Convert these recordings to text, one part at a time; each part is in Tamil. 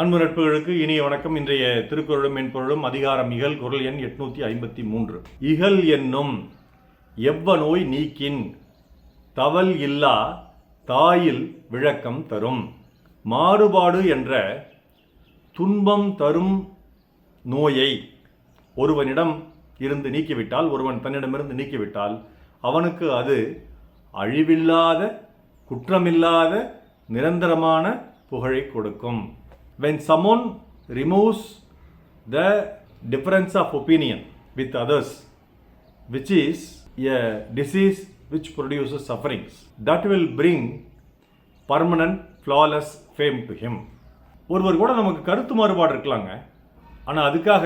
அன்பு நட்புகளுக்கு இனிய வணக்கம். இன்றைய திருக்குறளும் மென்பொருளும் அதிகாரம் இகல் குரல் எண் எட்நூற்றி ஐம்பத்தி மூன்று. இகல் என்னும் எவ்வ நோய் நீக்கின் தவல் இல்லா தாயில் விளக்கம் தரும். மாறுபாடு என்ற துன்பம் தரும் நோயை ஒருவனிடம் இருந்து நீக்கிவிட்டால் ஒருவன் தன்னிடமிருந்து நீக்கிவிட்டால் அவனுக்கு அது அழிவில்லாத குற்றமில்லாத நிரந்தரமான புகழை கொடுக்கும். When someone removes the difference of opinion with others which is a disease which produces sufferings that will bring permanent flawless fame to him. ஒருவர் கூட நமக்கு கருத்து மாறுபாடு இருக்கலாங்க. ஆனால் அதுக்காக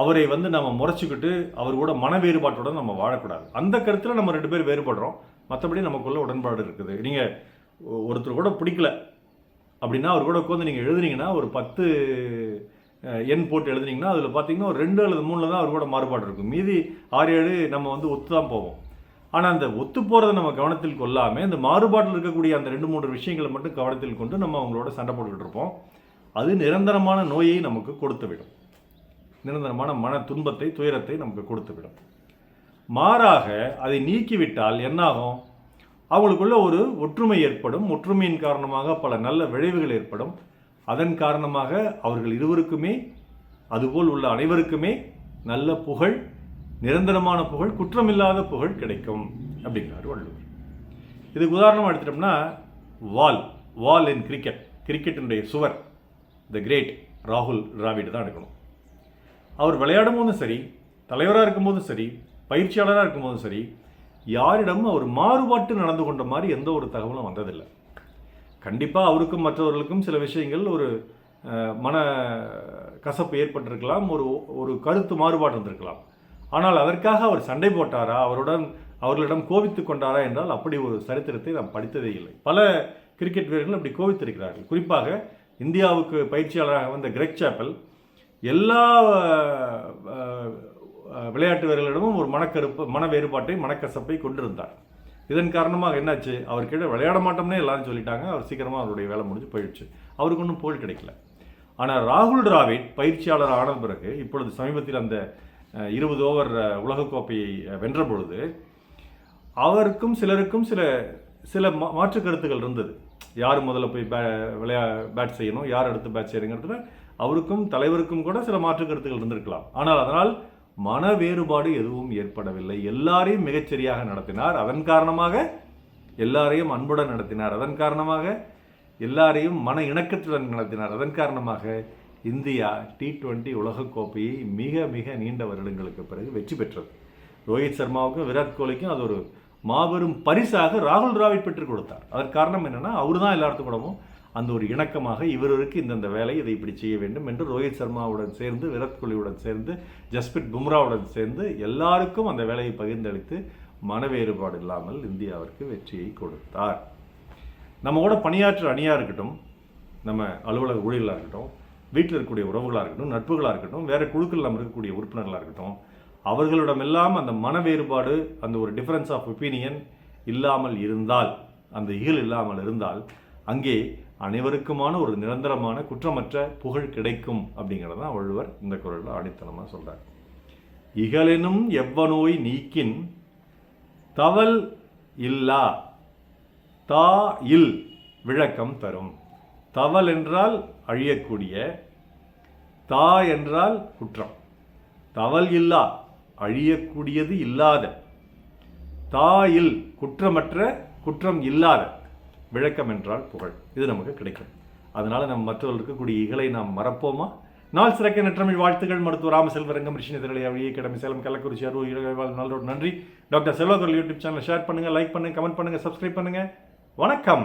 அவரை வந்து நம்ம முறைச்சிக்கிட்டு அவர் கூட மன வேறுபாட்டோட நம்ம வாழக்கூடாது. அந்த கருத்தில் நம்ம ரெண்டு பேர் வேறுபடுறோம். மற்றபடி நமக்குள்ள உடன்பாடு இருக்குது. நீங்கள் ஒருத்தர் கூட பிடிக்கல. அப்படின்னா அவர் கூட உட்காந்து நீங்கள் எழுதுனீங்கன்னா ஒரு பத்து எண் போட்டு எழுதுனீங்கன்னா அதில் பார்த்தீங்கன்னா ஒரு ரெண்டு அல்லது மூணில் தான் அவர் கூட மாறுபாடு இருக்கும். மீதி ஆறு ஏழு நம்ம வந்து ஒத்து தான் போவோம். ஆனால் அந்த ஒத்து போகிறத நம்ம கவனத்தில் கொள்ளாமல் இந்த மாறுபாட்டில் இருக்கக்கூடிய அந்த ரெண்டு மூன்று விஷயங்களை மட்டும் கவனத்தில் கொண்டு நம்ம அவங்களோட சண்டை போட்டுக்கிட்டு இருப்போம். அது நிரந்தரமான நோயை நமக்கு கொடுத்து விடும் நிரந்தரமான மன துன்பத்தை துயரத்தை நமக்கு கொடுத்து விடும் மாறாக அதை நீக்கிவிட்டால் என்னாகும்? அவங்களுக்குள்ள ஒரு ஒற்றுமை ஏற்படும். ஒற்றுமையின் காரணமாக பல நல்ல விளைவுகள் ஏற்படும். அதன் காரணமாக அவர்கள் இருவருக்குமே அதுபோல் உள்ள அனைவருக்குமே நல்ல புகழ் நிரந்தரமான புகழ் குற்றமில்லாத புகழ் கிடைக்கும் அப்படிங்கிறார் வள்ளுவர். இதுக்கு உதாரணம் எடுத்துட்டோம்னா வால். வால் இன் கிரிக்கெட். கிரிக்கெட்டினுடைய சுவர் த கிரேட் ராகுல் டிராவிட் தான் எடுக்கணும். அவர் விளையாடும் போதும் சரி தலைவராக இருக்கும்போதும் சரி பயிற்சியாளராக இருக்கும்போதும் சரி யாரிடமும் அவர் மாறுபாட்டு நடந்து கொண்ட மாதிரி எந்த ஒரு தகவலும் வந்ததில்லை. கண்டிப்பாக அவருக்கும் மற்றவர்களுக்கும் சில விஷயங்கள் ஒரு மன கசப்பு ஏற்பட்டிருக்கலாம் ஒரு ஒரு கருத்து மாறுபாடு இருந்திருக்கலாம் ஆனால் அதற்காக அவர் சண்டை போட்டாரா அவருடன் அவர்களிடம் கோபித்து கொண்டாரா என்றால் அப்படி ஒரு சரித்திரத்தை நாம் படித்ததே இல்லை. பல கிரிக்கெட் வீரர்கள் அப்படி கோவித்திருக்கிறார்கள் குறிப்பாக இந்தியாவுக்கு பயிற்சியாளராக வந்த கிரெக் சாப்பல் எல்லா விளையாட்டு வீரர்களிடமும் ஒரு மனக்கருப்பு மன வேறுபாட்டை மனக்கசப்பை கொண்டிருந்தார். இதன் காரணமாக என்னாச்சு? அவர் கீழே விளையாட மாட்டோம்னே எல்லாரும் சொல்லிட்டாங்க. அவர் சீக்கிரமாக அவருடைய வேலை முடிஞ்சு போயிடுச்சு. அவருக்கு ஒன்றும் புகழ் கிடைக்கல. ஆனால் ராகுல் டிராவிட் பயிற்சியாளர் ஆன பிறகு இப்பொழுது சமீபத்தில் அந்த இருபது ஓவர் உலகக்கோப்பையை வென்ற பொழுது அவருக்கும் சிலருக்கும் சில சில மா- மாற்று கருத்துக்கள் இருந்தது. யார் முதல்ல போய் பே விளையா பேட் செய்யணும்? யார் அடுத்து பேட் செய்யணுங்கிறதுல அவருக்கும் தலைவருக்கும் கூட சில மாற்று கருத்துக்கள் இருந்திருக்கலாம். ஆனால் அதனால் மன வேறுபாடு எதுவும் ஏற்படவில்லை. எல்லாரையும் மிகச்சரியாக நடத்தினார். அதன் காரணமாக எல்லாரையும் அன்புடன் நடத்தினார். அதன் காரணமாக எல்லாரையும் மன இணக்கத்துடன் நடத்தினார். அதன் காரணமாக இந்தியா டி டுவெண்ட்டி உலகக்கோப்பையை மிக மிக நீண்ட வருடங்களுக்கு பிறகு வெற்றி பெற்றது. ரோஹித் சர்மாவுக்கும் விராட் கோலிக்கும் அது ஒரு மாபெரும் பரிசாக ராகுல் டிராவிட் பெற்றுக் கொடுத்தார். அதற்கு காரணம் என்னென்னா அவர் தான் எல்லாத்துக்கூடமும் கூடவும் அந்த ஒரு இணக்கமாக இவருக்கு இந்தந்த வேலை இதை இப்படி செய்ய வேண்டும் என்று ரோஹித் சர்மாவுடன் சேர்ந்து விராட் கோலியுடன் சேர்ந்து ஜஸ்பிரித் பும்ராவுடன் சேர்ந்து எல்லாருக்கும் அந்த வேலையை பகிர்ந்தளித்து மன வேறுபாடு இல்லாமல் இந்தியாவிற்கு வெற்றியை கொடுத்தார். நம்ம கூட பணியாற்ற அணியாக இருக்கட்டும் நம்ம அலுவலக ஊழியர்களாக இருக்கட்டும் வீட்டில் இருக்கக்கூடிய உறவுகளாக இருக்கட்டும் நட்புகளாக இருக்கட்டும் வேறு குழுக்கள் நம்ம இருக்கக்கூடிய உறுப்பினர்களாக இருக்கட்டும் அவர்களிடமெல்லாம் அந்த மன வேறுபாடு அந்த ஒரு டிஃப்ரென்ஸ் ஆஃப் ஒப்பீனியன் இல்லாமல் இருந்தால் அந்த இகல் இல்லாமல் இருந்தால் அங்கே அனைவருக்குமான ஒரு நிரந்தரமான குற்றமற்ற புகழ் கிடைக்கும் அப்படிங்கிறதான் வள்ளுவர் இந்த குரலில் ஆணித்தனமாக சொல்கிறார் இகலெனும் எவ்வநோய் நீக்கின் தவல் இல்லா தா இல் விளக்கம் தரும். தவல் என்றால் அழியக்கூடிய தா என்றால் குற்றம். தவல் இல்லா அழியக்கூடியது இல்லாத. தா இல் குற்றமற்ற குற்றம் இல்லாத. விளக்கம் என்றால் புகழ். இது நமக்கு கிடைக்கும். அதனால் நம் மற்றவர்கள் இருக்கக்கூடிய இகலை நாம் மறப்போமா? நாள் சிறக்க நற்றமிழ் வாழ்த்துக்கள் மருத்துவ ராமசெல்வரங்கம் ரிஷினி திரளை அழிய கிடமை சேலம் கள்ளக்குறிச்சி அருள் இளவாள் நல்லோடு நன்றி. Doctor Selvakural YouTube channel share பண்ணுங்கள் லைக் பண்ணுங்கள் கமெண்ட் பண்ணுங்கள் சப்ஸ்கிரைப் பண்ணுங்கள் வணக்கம்.